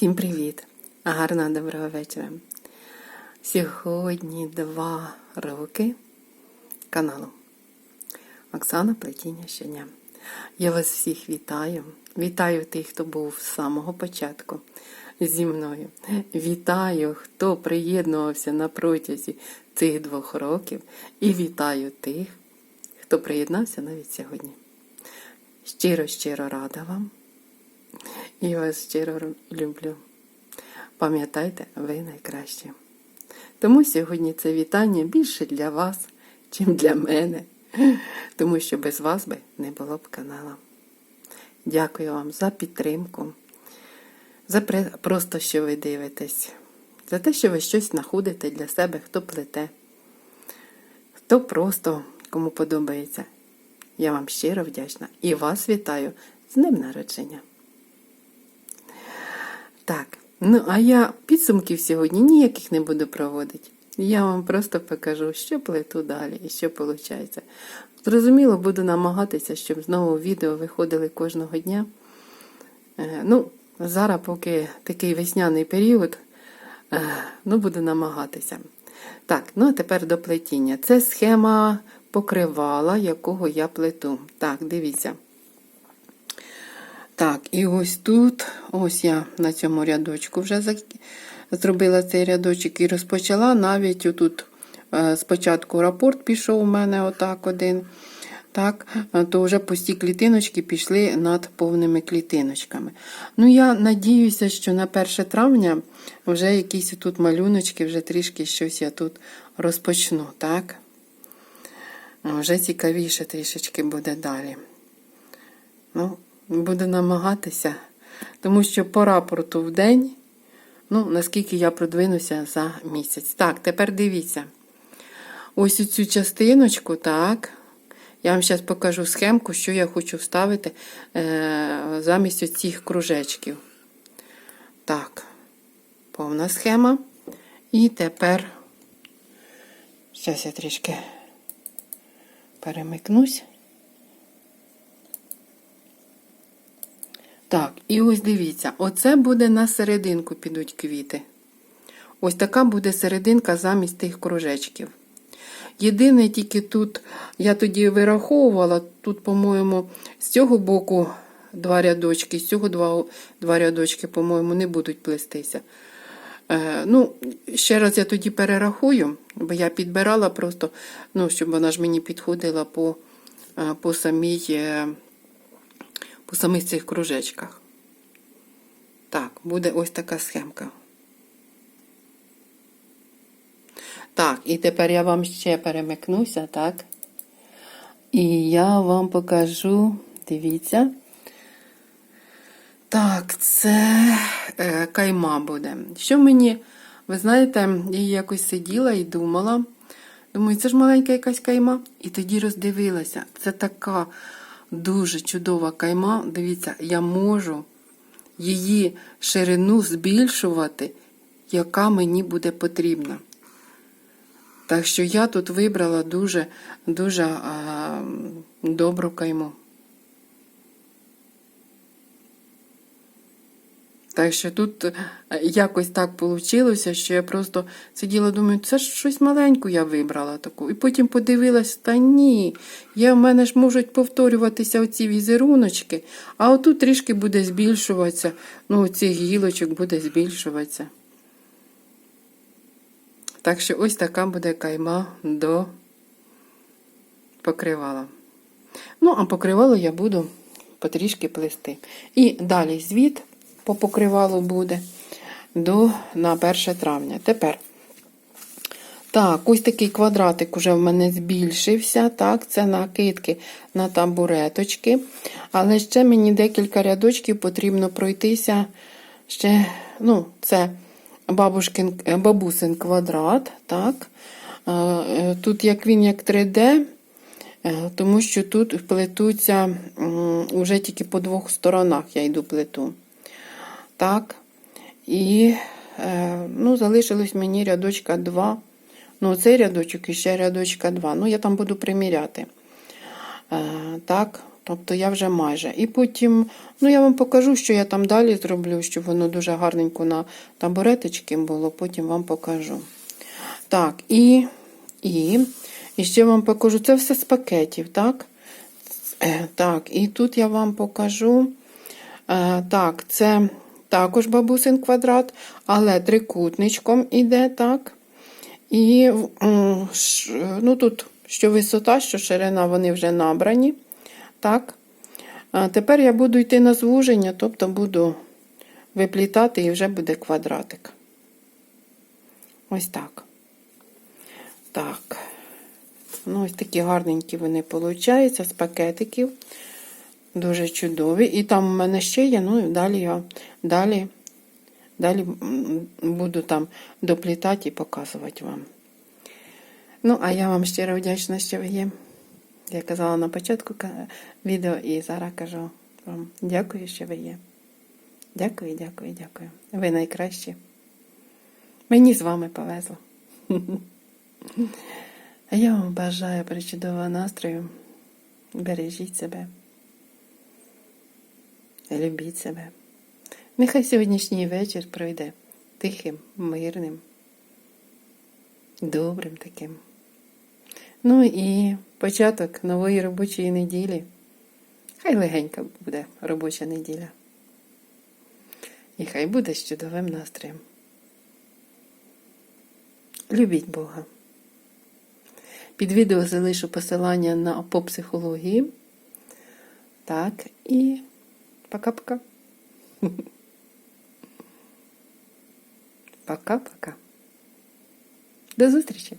Всім привіт! Гарного доброго вечора. Сьогодні два роки каналу Оксана Плетіння щодня. Я вас всіх вітаю. Вітаю тих, хто був з самого початку зі мною. Вітаю, хто приєднувався на протязі цих двох років. І вітаю тих, хто приєднався навіть сьогодні. Щиро, щиро рада вам. І вас щиро люблю. Пам'ятайте, ви найкращі. Тому сьогодні це вітання більше для вас, чим для мене. Тому що без вас би не було б каналу. Дякую вам за підтримку, за просто, що ви дивитесь, за те, що ви щось знаходите для себе, хто плете, хто просто кому подобається. Я вам щиро вдячна і вас вітаю з днем народження. Так, ну а я підсумків сьогодні ніяких не буду проводити. Я вам просто покажу, що плету далі і що виходить. Зрозуміло, буду намагатися, щоб знову відео виходили кожного дня. Е, Ну, зараз, поки такий весняний період, е, ну, буду намагатися. Так, ну а тепер до плетіння. Це схема покривала, якого я плету. Так, дивіться. Так, і ось тут, ось я на цьому рядочку вже зробила цей рядочок і розпочала навіть отут е, спочатку рапорт пішов у мене отак один. Так, е, то вже пусті клітиночки пішли над повними клітиночками. Ну, я надіюся, що на 1 травня вже якісь тут малюночки, вже трішки щось я тут розпочну, так? Вже цікавіше трішечки буде далі. Ну, буду намагатися, тому що по рапорту в день, ну, наскільки я продвинуся за місяць. Так, тепер дивіться. Ось цю частиночку, так. Я вам зараз покажу схемку, що я хочу вставити е, замість цих кружечків. Так, повна схема. І тепер, зараз я трішки перемикнусь. Так, і ось дивіться, оце буде на серединку підуть квіти. Ось така буде серединка замість тих кружечків. Єдине, тільки тут, я тоді вираховувала, тут, по-моєму, з цього боку два рядочки, з цього два, два рядочки, по-моєму, не будуть плестися. Е, ну, ще раз я тоді перерахую, бо я підбирала просто, ну, щоб вона ж мені підходила по, е, по самій. По самих цих кружечках. Так, буде ось така схемка. Так, і тепер я вам ще перемикнуся, так? І я вам покажу, дивіться. Так, це е, кайма буде. Що мені, ви знаєте, я якось сиділа і думала. Думаю, це ж маленька якась кайма. І тоді роздивилася. Це така дуже чудова кайма. Дивіться, я можу її ширину збільшувати, яка мені буде потрібна. Так що я тут вибрала дуже дуже а, добру кайму. Так що тут е, якось так вийшло, що я просто сиділа, думаю, це ж щось маленьку я вибрала таку. І потім подивилась, та ні, я, в мене ж можуть повторюватися оці візеруночки, а отут трішки буде збільшуватися, ну, цих гілочок буде збільшуватися. Так що ось така буде кайма до покривала. Ну, а покривало я буду потрішки плести. І далі звіт по покривалу буде до на 1 травня. Тепер. Так, ось такий квадратик уже в мене збільшився. Так, це накидки на табуреточки. Але ще мені декілька рядочків потрібно пройтися. Ще, ну, це бабушкин, бабусин квадрат. так. Е, Тут як він як 3D, е, тому що тут плетуться вже тільки по двох сторонах я йду плету. Так. І е, ну, залишилось мені рядочка 2. Ну, цей рядочок і ще рядочка 2. Ну, я там буду приміряти. Е, Так, Тобто я вже майже. І потім, ну я вам покажу, що я там далі зроблю, щоб воно дуже гарненько на табуреточки було, потім вам покажу. Так, і, і, і ще вам покажу. Це все з пакетів, так? Е, Так, і тут я вам покажу. Так, це також бабусин квадрат, але трикутничком іде, так. І ну, тут що висота, що ширина, вони вже набрані. Так. А тепер я буду йти на звуження, тобто буду виплітати і вже буде квадратик. Ось так. Так. Ну, ось такі гарненькі вони получаються з пакетиків. Дуже чудові. І там у мене ще є, ну і далі я далі, далі буду там доплітати і показувати вам. Ну, а я вам щиро вдячна, що ви є. Я казала на початку відео і зараз кажу вам дякую, що ви є. Дякую, дякую, дякую. Ви найкращі. Мені з вами повезло. А я вам бажаю причудового настрою. Бережіть себе. Любіть себе. Нехай сьогоднішній вечір пройде тихим, мирним, добрим таким. Ну і початок нової робочої неділі. Хай легенька буде робоча неділя. І хай буде з чудовим настроєм. Любіть Бога. Під відео залишу посилання на по психології. Так, і пока-пока. Пока-пока. До зустрічі!